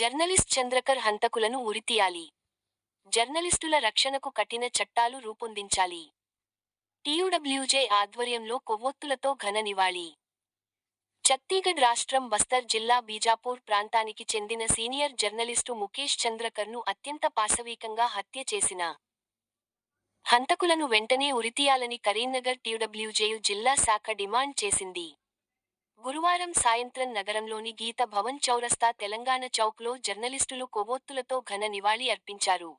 Journalist Chandrakar హంతకులను ఉరితీయాలి. జర్నలిస్టుల రక్షణకు కఠిన చట్టాలు రూపొందించాలి. టీయూడబ్ల్యూజే ఆధ్వర్యంలో కొవ్వొత్తులతో ఘన నివాళి. ఛత్తీగఢ్ రాష్ట్రం బస్తర్ జిల్లా బీజాపూర్ ప్రాంతానికి చెందిన సీనియర్ జర్నలిస్టు ముఖేష్ చంద్రకర్ను అత్యంత పాశవీకంగా హత్య చేసిన. హంతకులను వెంటనే ఉరితీయాలని కరీంనగర్ టీయూడబ్ల్యూజేయు జిల్లా శాఖ డిమాండ్ చేసింది. గురువారం సాయంత్రం నగరంలోని గీత భవన్ చౌరస్తా తెలంగాణ చౌక్లో జర్నలిస్టులు కొవ్వొత్తులతో ఘన నివాళి అర్పించారు.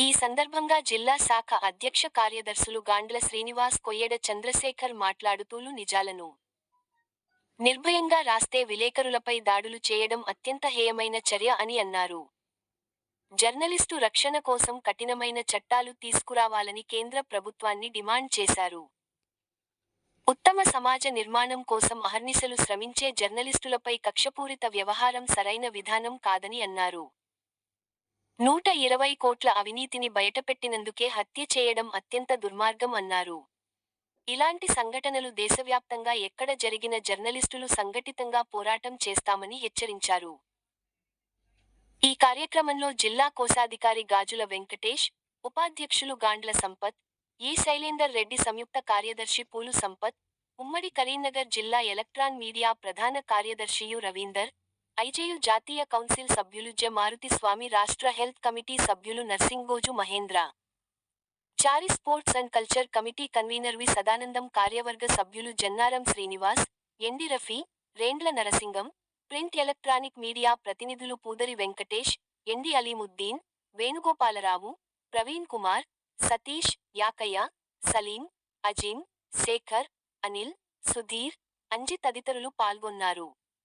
ఈ సందర్భంగా జిల్లా శాఖ అధ్యక్ష కార్యదర్శులు గాండ్ల శ్రీనివాస్ కొయ్యడ చంద్రశేఖర్ మాట్లాడుతూలు నిజాలను. నిర్భయంగా రాస్తే విలేకరులపై దాడులు చేయడం అత్యంత హేయమైన చర్య అని అన్నారు. జర్నలిస్టు రక్షణ కోసం కఠినమైన చట్టాలు తీసుకురావాలని కేంద్ర ప్రభుత్వాన్ని డిమాండ్ చేశారు. ఉత్తమ సమాజ నిర్మాణం కోసం అహర్నిశలు శ్రమించే జర్నలిస్టులపై కక్షపూరిత వ్యవహారం సరైన విధానం కాదని అన్నారు. నూట ఇరవై కోట్ల అవినీతిని బయటపెట్టినందుకే హత్య చేయడం అత్యంత దుర్మార్గం అన్నారు. ఇలాంటి సంఘటనలు దేశవ్యాప్తంగా ఎక్కడ జరిగిన జర్నలిస్టులు సంఘటితంగా పోరాటం చేస్తామని హెచ్చరించారు. ఈ కార్యక్రమంలో జిల్లా కోశాధికారి గాజుల వెంకటేష్ ఉపాధ్యక్షులు గాండ్ల సంపత్ ఈ శైలేందర్ రెడ్డి సంయుక్త కార్యదర్శి పూలు సంపత్ ఉమ్మడి కరీంనగర్ జిల్లా ఎలక్ట్రాన్ మీడియా ప్రధాన కార్యదర్శియు రవీందర్ ఐజేయు జాతీయ కౌన్సిల్ సభ్యులు జె. మారుతి స్వామి రాష్ట్ర హెల్త్ కమిటీ సభ్యులు Narsingoju Mahendra Chary sports and culture committee convener V. Sadanandam కార్యవర్గ సభ్యులు Jannaram Srinivas MD Rafi Rendla Narasingam print electronic media ప్రతినిధులు పూదరి వెంకటేష్ ఎండి అలీముద్దీన్ వేణుగోపాలరావు ప్రవీణ్ కుమార్ సతీష్ యాకయ్య సలీం అజీం శేఖర్ అనిల్ సుధీర్ అంజి తదితరులు పాల్గొన్నారు.